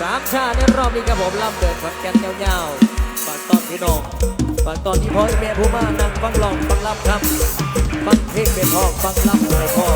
สามชาติในรอบนี้ครับผมลำเดินขอนแก่นยาวๆฝากตอนพี่น้องฝากตอนที่พ่อแม่ผู้มานั่งฟังลองฟังลำครับ ฟังเพลงเป็นพ่อฟังลำเป็นพ่อ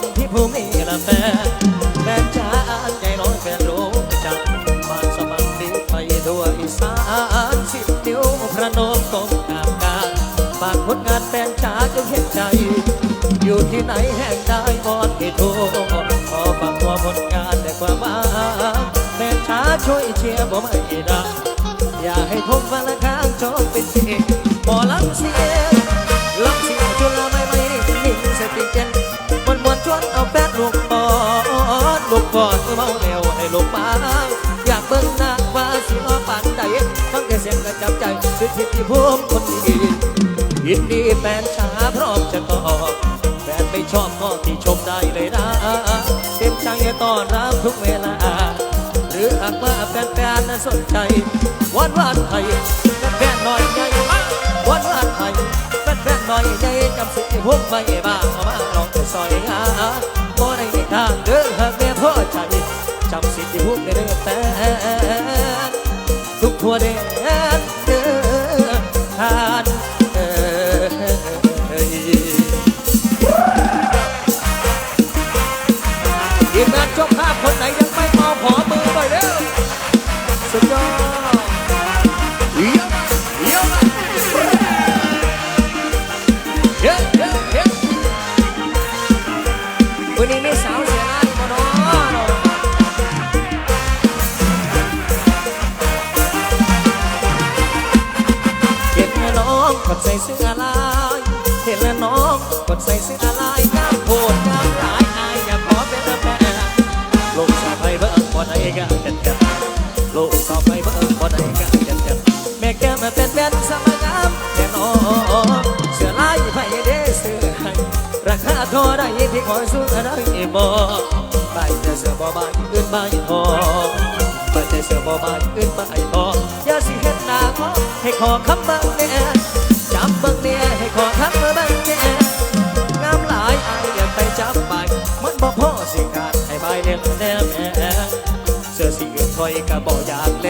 สิ่งที่ผู้มีละแฟนแฟนจ้าใจน้อยแฟนรู้จักมาสมัครดีไปทั่วอีสานสิบนิ้วพระนมตรงกลางกานฝากผลงานแฟนจ้าจงเห็นใจ อยู่ที่ไหนแห่งใดบอดที่ทูขอฝากตัวผลงานแต่ความหวังแฟนช้าช่วยเชียร์บ่ไม่ได้อย่าให้ผมฟันละข้างจองเป็นเสียงบ่ลำเสียงลำเสีย จับใจสุดที่ที่ผมคนดียินดีแฟนช้าพร้อมจะกอดแฟนไม่ชอบก็ที่ชมได้เลยนะเต็มใจต้อนรับทุกเวลา หรือหากว่าแฟนๆนั้นสนใจวันวันไทยแฟนๆหน่อยใหญ่วันวันไทยแฟนๆหน่อยใหญ่จำสิที่พวกไม่บ้างมาลองจะซอยหาบ่ได้ในทางเด้อหากแม่พ่อใจจำสิที่พวกได้เด้แฟนทุกทั่วแด บ่ได้ก็เด็ดเด็ดลูกสาวไปเบิ่บ่ได้ก็เด็ดเด็ดแม่แก้มเป็นแฟนสมงามแต่น้องเสื้อลายไปเด้เสื้อราคาเท่าใดที่คอยสู้ได้บ่ใบแต่เสื้อบ่ใบอื่นใบทองปัจจัยเสือบ่บานอื่นมาให้พออย่าสิเฮ็ดหน้าขอให้ขอคำบังแน่จับบังเนี่ยให้ขอคำบังแน่งามหลายอายอยากไปจับใบมันบ่พอสิขาดให้ใบเล่นแน่แม่เสื้อสีอื่น คอยก็บ่อยากแล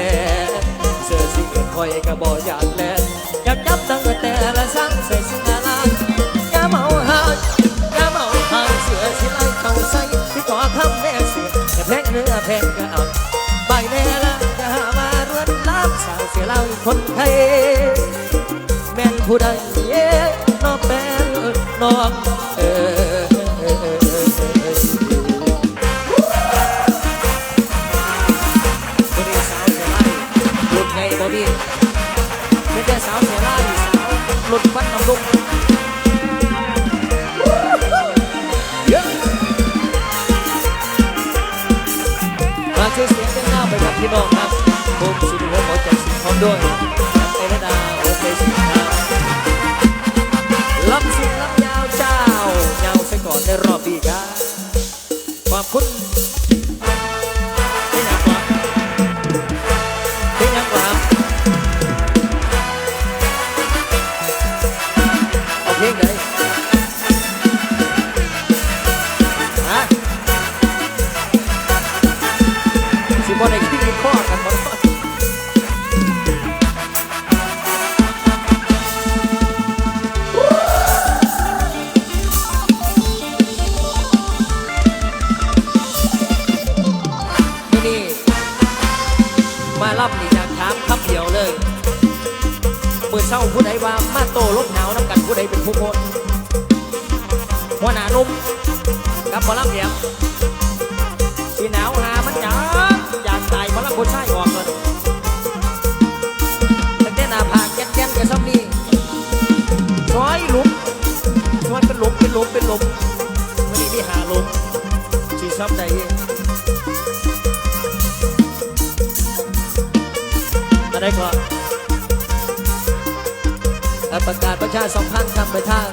เสื้อสีอื่นคอยก็บ่อยากแลอยากจับตั้งแต่ละสังใส่เสื้อลายอย่าเมาหายอย่าเมาหาเสื้อสิไล่เข้าใส่ที่ขอคำแน่เสื้อแต่แพงเนื้อแพงก็เอาไปแน่ละจะมารวนล้ำสาวเสียเล่าคนไทยแม่นผู้ใดเย่น้องแม่นน้อง ลุกเยอะมาชื่อเสียงเรื่องเล่าไปกับพี่น้องครับภูมิสิริเวชหมอจสิงห์พร้อมด้วยเอเลดาหัวใจสิงห์ครับลำสิงลำยาวเจ้าเงาไปก่อนในรอบดีครับขอบคุณ หัวหน้านุ่มกับพอลำเดียมสีหนาวหามันหยาอยากตายพอลำผู้ชายออกเลยตั้งแต่หน้าผากแก่นแก่นกับซ้ำนี่ซอยหลุมซอยเป็นหลุมเป็นหลุมเป็นหลุมวันนี้มีหาหลุมสีซ้ำใดอะไรก่อนประกาศประชาสัมพันธ์ทำไปทาง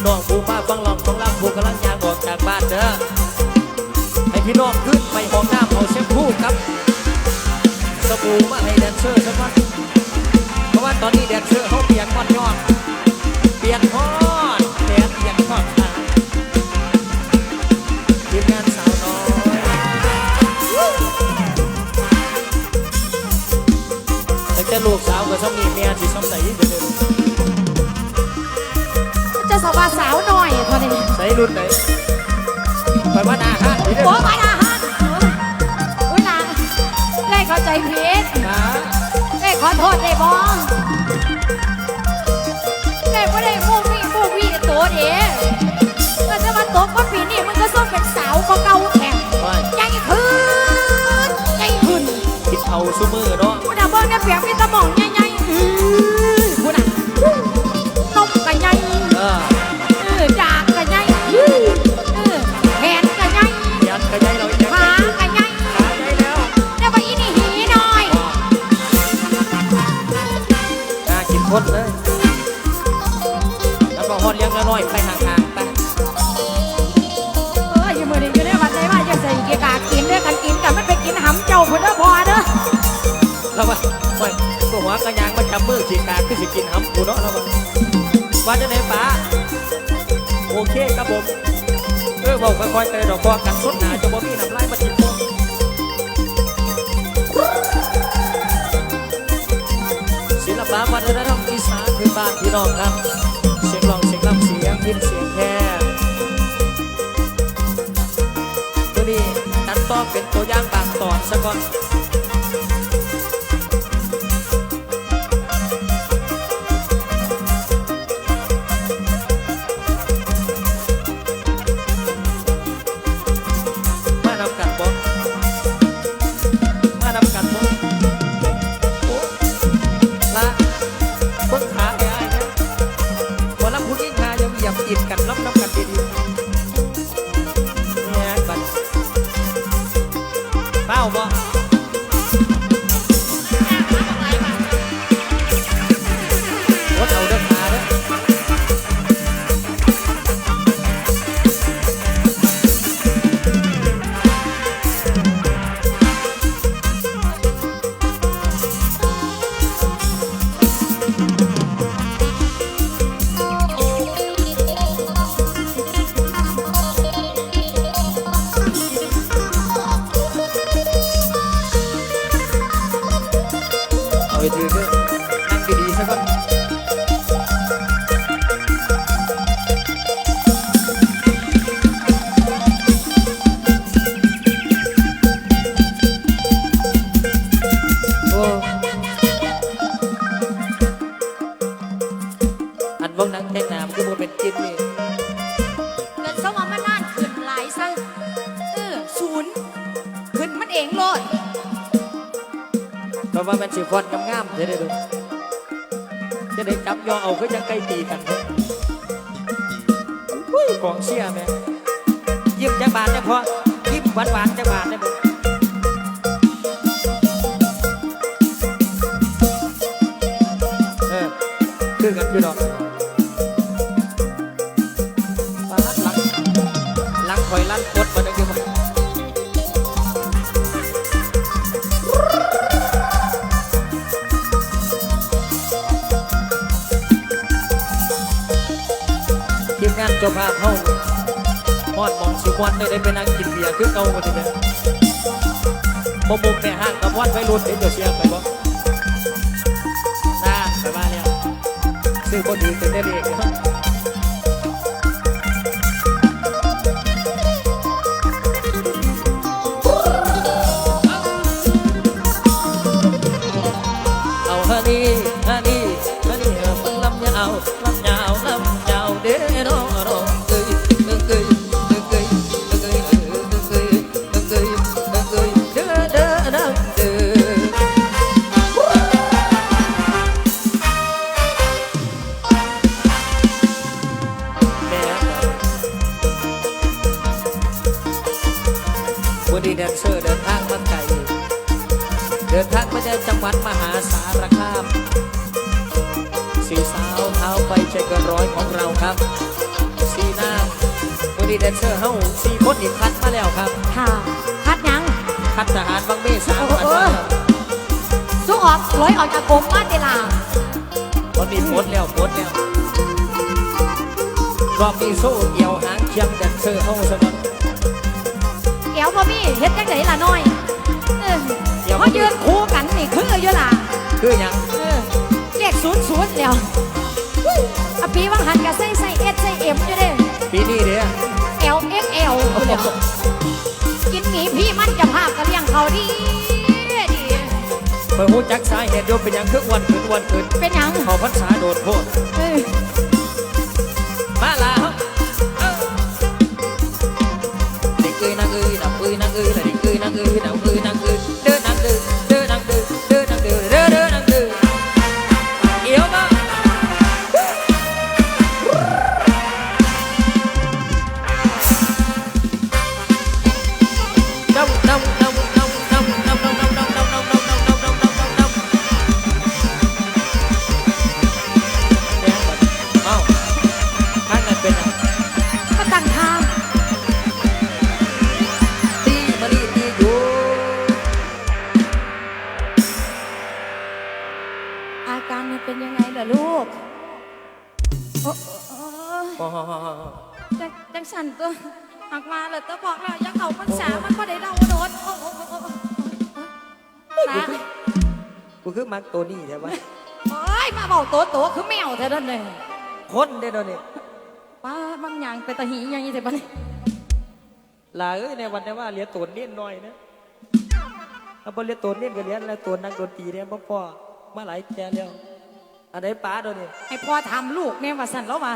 พี่น้องผู้มาฟังลองของลำผู้กำลังยางออกจากบ้านเด้อให้พี่น้องขึ้นไปห้องน้ำเอาเชมพูครับสบู่มาให้แดนเซอร์สักวันเพราะว่าตอนนี้แดนเซอร์เขาเปียกก้อนยอด บ้านพี่น้องครับ เสียงร้องเสียงรำเสียงพิมเสียงแค่ตัวนี้ตัดต่อเป็นตัวอย่างบางตอนซะก่อน เด้อเด้อดูจะได้จับยอเอาคือจังไก่ตีกันเด้ออุ้ยกองเชียร์แม่ยิ้มจักบาทจักพอยิ้มหวานๆจักบาทได้บ่เออคือกันอยู่ดอกปาดหลังหลังคอยลั่นกดมาได้คือบ่ทีม เจ้าภาพเฮาฮอดมองสิวันได้ได้ไปนั่งกินเบียร์คือเก่าบ่ทีเด้อบ่บุกในห้างกับวัดไว้รุ่นเดี๋ยวเสียไปบ่ซ่าไปมาแล้วซื้อบ่ดีเป็นได้เลย รอบนี้โซ่เกี่ยวหางเคียงแดนเซอร์เฮาสนับแก้วพ่อมี่เฮ็ดจังไดล่ะน้อยเออเขายืนคู่กันนี่คืออยู่ล่ะคือหยังเออเลขศูนย์ศูนย์แล้วอะปีวังหันกับใส่ใส่เอสใส่เอ็มอยู่เด้ปีนี้เด้อเอลเอ็กเอลแล้วกินหมีพี่มันจะภาพก็เลี้ยงเขาดีดีเปิดหูจักสาเหตุโยมเป็นหยังคืออ้วันขึ้นอ้วันขึ้นเป็นหยังเขาพรรษาโดดโพดเออ ư thầy ư năng ư đạo โอ้ยมาเบาโตโตคือแมวแท้นั่นเลยคนได้ตัวนี้ป้าบางอย่างไปตะหีอย่างนี้แต่บ้านลาเอ้ยในวันนี้ว่าเรียนตัวเนียนหน่อยนะถ้าพอเรียนตัวเนียนก็เรียนอะไรตัวนักดนตรีเนี่ยพ่อพ่อมาหลายแกแล้วอันไหนป้าตัวนี้ให้พ่อทำลูกเนี่ยว่าสั่นแล้วว่า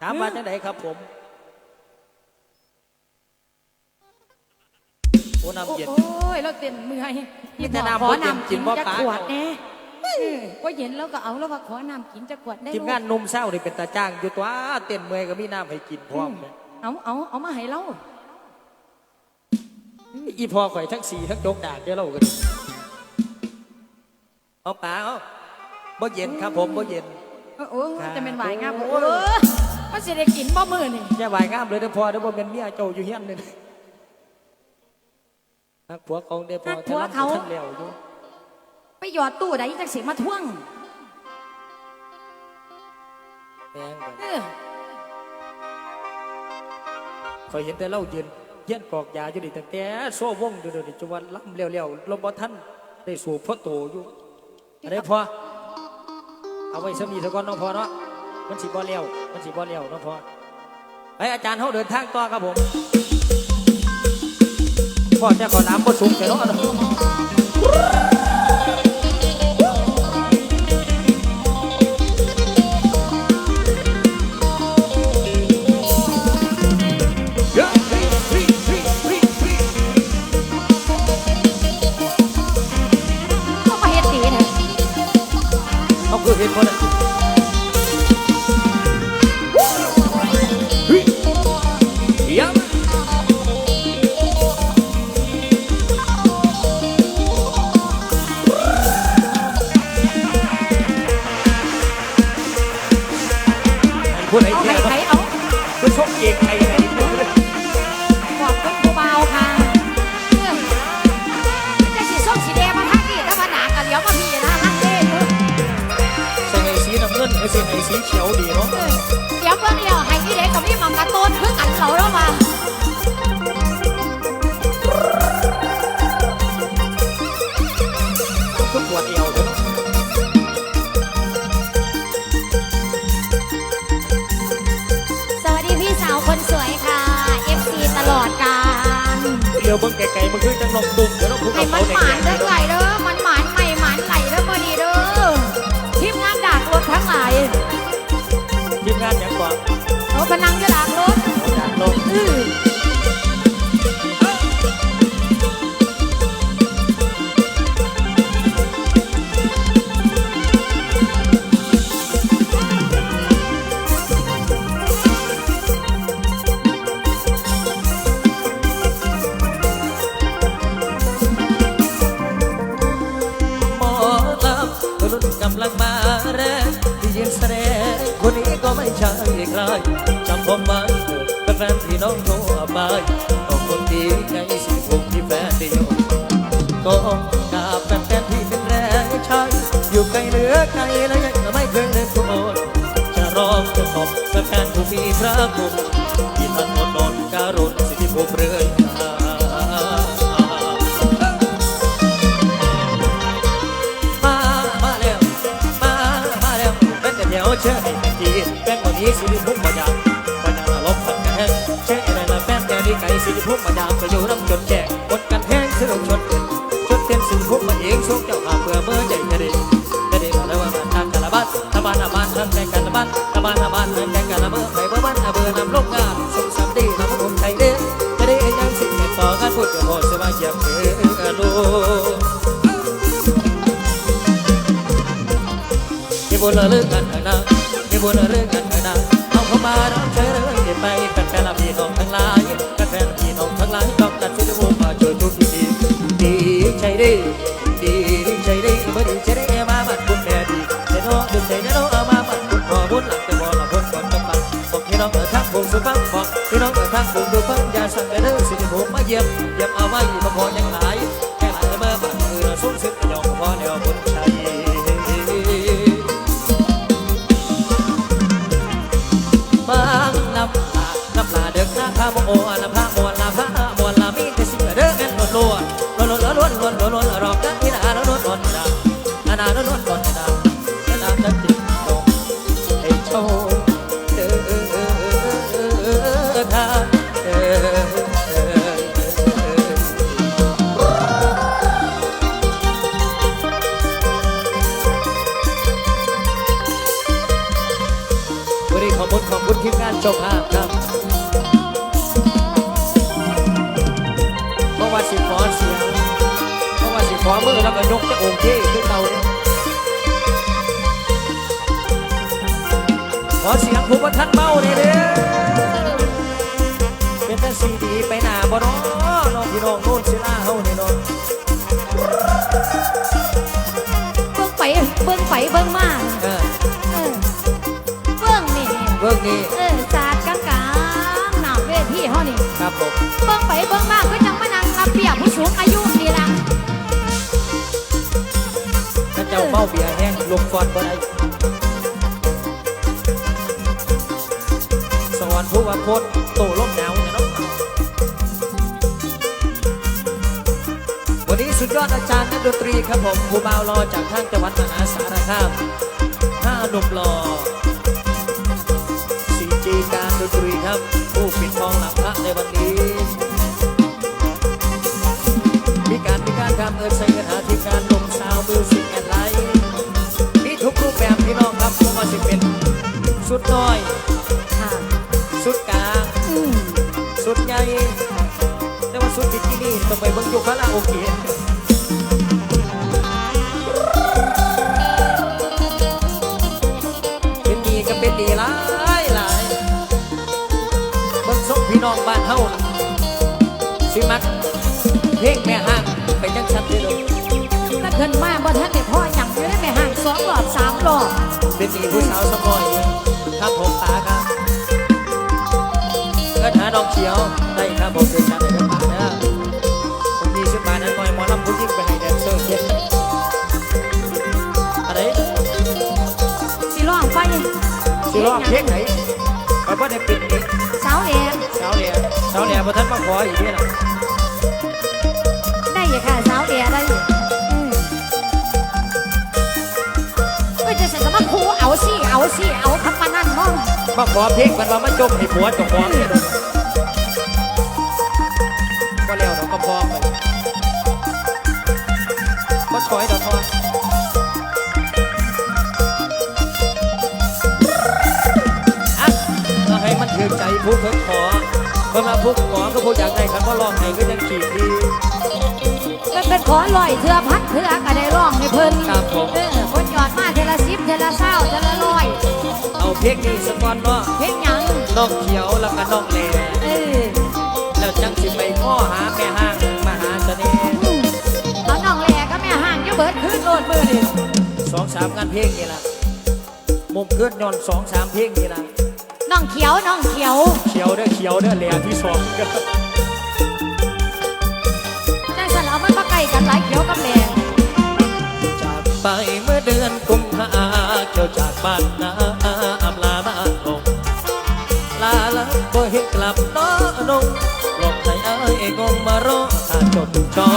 ถามมาจากไหนครับผมโอ้น้ำเย็นโอ้ยเราเต้นเมื่อยมีแต่น้ำขอบ่เย็นน้ำกิกินนบ่จะปาขวดแน่ ว่าเย็นแล้วก็เอาแล้วว่าขอน้ำกินจะขวดได้ทีมงานนมเศร้านี่เป็นตาจ้างอยู่ตัวเต้นเมื่อยก็มีน้ำให้กินพร้อมเนี่ยเอาเอาเอามาให้เราอีพอข่อยทั้งสี่ทั้งโจกดากเดี๋ยวเรากันเอาป๋าเอาบ่เย็นครับผมบ่เย็นโอ้โอ้ครับจะเป็นหวายงามโอ้โอ้มันสิได้กินบ่มือนี่อย่าไหวายงามเลยเด้อพอเด้อบ่เป็นเมียเจ้าอยู่เฮียนเลยนักผัวของเด้อพอท่านรับท่านแล้วอยู่ไป หยอดตู้ใดจังสิมาท่วงแม่งกันเออคอยเห็นแต่เล่ายืนเฮียนกอกยาอยู่นี่ตั้งแต่โซ่วงอยู่เดี๋ยวนี้จนวันล่ำเร็วๆเราบ่ทันได้สูบพ่อโตอยู่อันนี้พอเอาไว้สมีสก่อนเน้องพอเนาะมันสิบ่เลี้ยวมันสิบ่เลี้ยวเน้องพอไปอาจารย์เขาเดินทางต่อครับผมพ่อจะขอน้ำบ่สูงแต่เนาะ হে করে สีไอ้สีเขียวดีเนาะเออเดี๋ยวเบิ่งเลี้ยวให้พี่เด็กกับพี่มังกรโตนคือกันเราแล้วมาก็ปวดเอวเนาะสวัสดีพี่สาวคนสวยค่ะ FC ตลอดการเดี๋ยวเบิ่งไกลๆมันคือจังลองตุ้มเดี๋ยวเราพูดให้กับมัเขานแดหมานงเด้อไหลเด้อมัน พนังจะหลังรถ มีพระคุณที่มันอดนอนการดสิทธิภูมิเรื่อยมามาแล้วมามาแล้วเป็นแต่เดียวเชื่อให้เป็นทีแป้งวันนี้สิทธิภูมิปัญญาดามลบพันกันแห้งเชื่ออะไรละแป้งแต่ดีไก่สิทธิภูมิปัญญาก็อยู่น้ำจนแจก ที่บุญเลิกกันเถอะนะที่บุญเลิกกันเถอะนะเอาเข้ามารับเชิญไปเป็นแฟนพี่น้องทั้งหลายเป็นแฟนพี่น้องทั้งหลายต้องการช่วยดูมาช่วยทุกทีดีดีใจดีดีใจดีบ่ดีใจดีมาบัดคุณแม่ดีใจน้องดึงใจน้องเอามาบัดคุณพ่อบุญหลังแต่บ่ละคนก่อนกำลังบอกพี่น้องเออทักบุญสุฟังบอกพี่น้องเออทักบุญดูฟังอย่าสั่งแต่เด้อสิที่ผมมาเยี่ยมเยี่ยมเอาไว้มาพอยัง เบิ่งไปเบิ่งมาเออเออเบิ่งนี่เบิ่งนี่เออศาสตร์กลางกลางหน้าเวทีเฮานี่ครับผมเบิ่งไปเบิ่งมาก็ยังมานั่งรับเปียผู้สูงอายุนี่ล่ะถ้าเจ้าเมาเบียร์แห้งลงฟอนบ่ได้สวรรค์ผู้ว่าโพดโตลมหนาว สุดยอดอาจารย์นักดนตรีครับผมครูบาวรอจากทางจังหวัดมหาสารคามห้าหนุ่มรอสีจีการดนตรีครับ ผู้ปิดทองหลังพระในวันนี้ มีการมีการทำเอินใส่เงินหาที่การลงซาวมิวสิกแอนไลท์มีทุกรูปแบบพี่น้องครับไม่ว่าจะเป็นสุดน้อย องไปเบิ่งอยุคาราโอเกะเป็นดีก็เป็นดีหลายหลายเบิ่งส่งพี่น้องบ้านเฮาสิมักเพลงแม่ห้างไปจังชันเด้อเลยก็เพิ่นมาบ่ทันได้พ่อหยังอยู่ในแม่ห้างสองรอบสามรอบเป็นดีผู้สาวสมอยครับผมตาครับก็หาดอกเขียว สาวเนี่ยพอท่านมาขออีกนี่นะได้อยู่ค่ะสาวแหล่ได้อยู่อืมก็จะเสร็จมาคูเอาสิเอาสิเอาพักปานนั่นเนาะมาขอเพลงมันว่ามาจมให้ผัวเจาของเนี่ยเด้อก็แล้วเราก็พอไปก็ถอยดอกพออะเราให้มันถือใจผู้เพิ่นขอเพิ่นมาผู้ขอก็ผู้อยากได้ครับก็ลองให้ก็ยังขีดดี มันเป็นขอลอยเทือพัดเทือก็ได้ร้องให้เพิ่นครับผม เออคนหยอดมาเทละสิบเทละเศร้าเทละร้อยเอาเพลงนี้สักก่อนเนาะเฮ็ดหยังน้องเขียวแล้วก็น้องแหล่เออแล้วจังสิไปง้อหาแม่ห้างมาหาเสน่ห์อืมเอาน้องแหล่ก็แม่ห่างอยู่เบิดคืนโลดมือนี่สองสามงานเพลงนี่ล่ะมุมขึ้นย้อนสองสามเพลงนี่นะ น้องเขียวน้องเขียวเขียวเด้อเขียวเด้อแหลมที่สองเด้อจังสันเอามันมาใกล้กันหลายเขียวกับแหลงจากไปเมื่อเดือนกุมภาเกี่ยวจากบ้านนาอำลาบ้านลงลาละบ่เห็นกลับน้อนงลงให้เอ้ยงงมารอถ้าจดจอ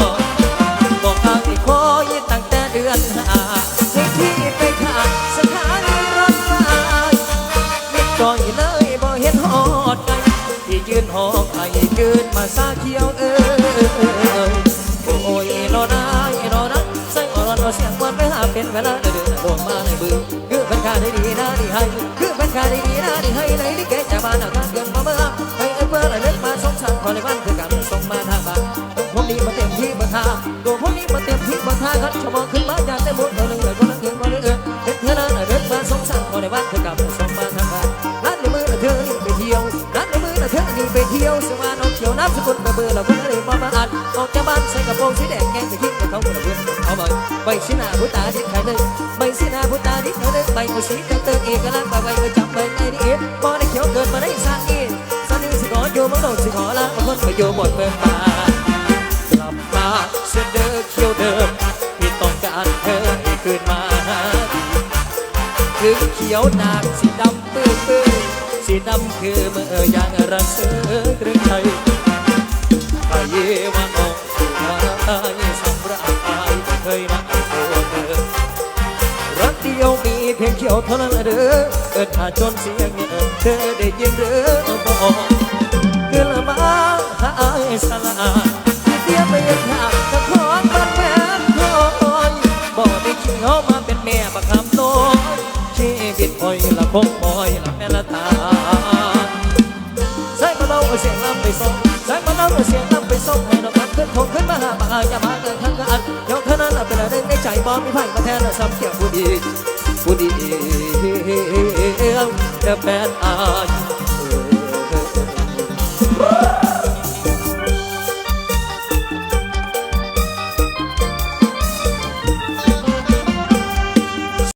ยืนหอกไอ้ยืนมาซาเขียวเอ้ยโอ้ยรอได้รอนะใส่รอนรอเสียงวันไปหาเป็นเวลาเดินลงมาในบึงคือเป็นการได้ดีนะดีให้คือเป็นการได้ดีนะดีให้ในลิเกจากบ้านอากาเกินมาเมื่อให้เอ้ยเพื่อไรเล็กมาสงสารคนในบ้านคือการส่งมาทางบ้านผมนี้มาเต็มที่บนทางตัวผมนี้มาเต็มที่บนทางกันชั่วโมงขึ้นมา ที่ยวสมาน้องเขียวน้ำสกุลมาเบื่อเราคนเลยมามาอ่านออกจากบ้านใส่กระโปรงสีแดงแกงไปทิ้งกับเขาคนละเพื่อนเอาไปใบสีหน้าผู้ตาดิบใครเลยใบสีหน้าผู้ตาดิบใครเลยใบมือสีเติมเอกลักษณ์ใบใบก็จับใบในนี้บ่ได้เขียวเกินมาได้สาอีสานีสิขออยู่มังโดสิขอลาบางคนไปอยู่บนเมืองป่ากลับมาเสยเดิมเขียวเดิมที่ต้องการเธอให้คืนมาหาถึงเขียวหนักสี คือเมื่อยางรักเสือหรือไทยไอ้วันออกไอ้สำราญไม่เคยรักตัวเธอรักเดียวมีเพียงเขียวเท่านั้นเด้อเกิดถ้าจนเสียงเธอได้ยินเด้อบอกเกินละมาหาไอ้สลาเดียวไม่ยังหาตะขอ ไปส่งใส่มาเล่าเอาเสียงลำไปส่งให้ดอกรักขึ้นทงขึ้นมาหามาอย่ามาเกินข้างกันยกเท่านั้นเป็นอะไรในใจบอมีไผ่มาแทนละซ้ำเกี่ยวผู้ดีผู้ดีเดี๋ยวแฟนอาย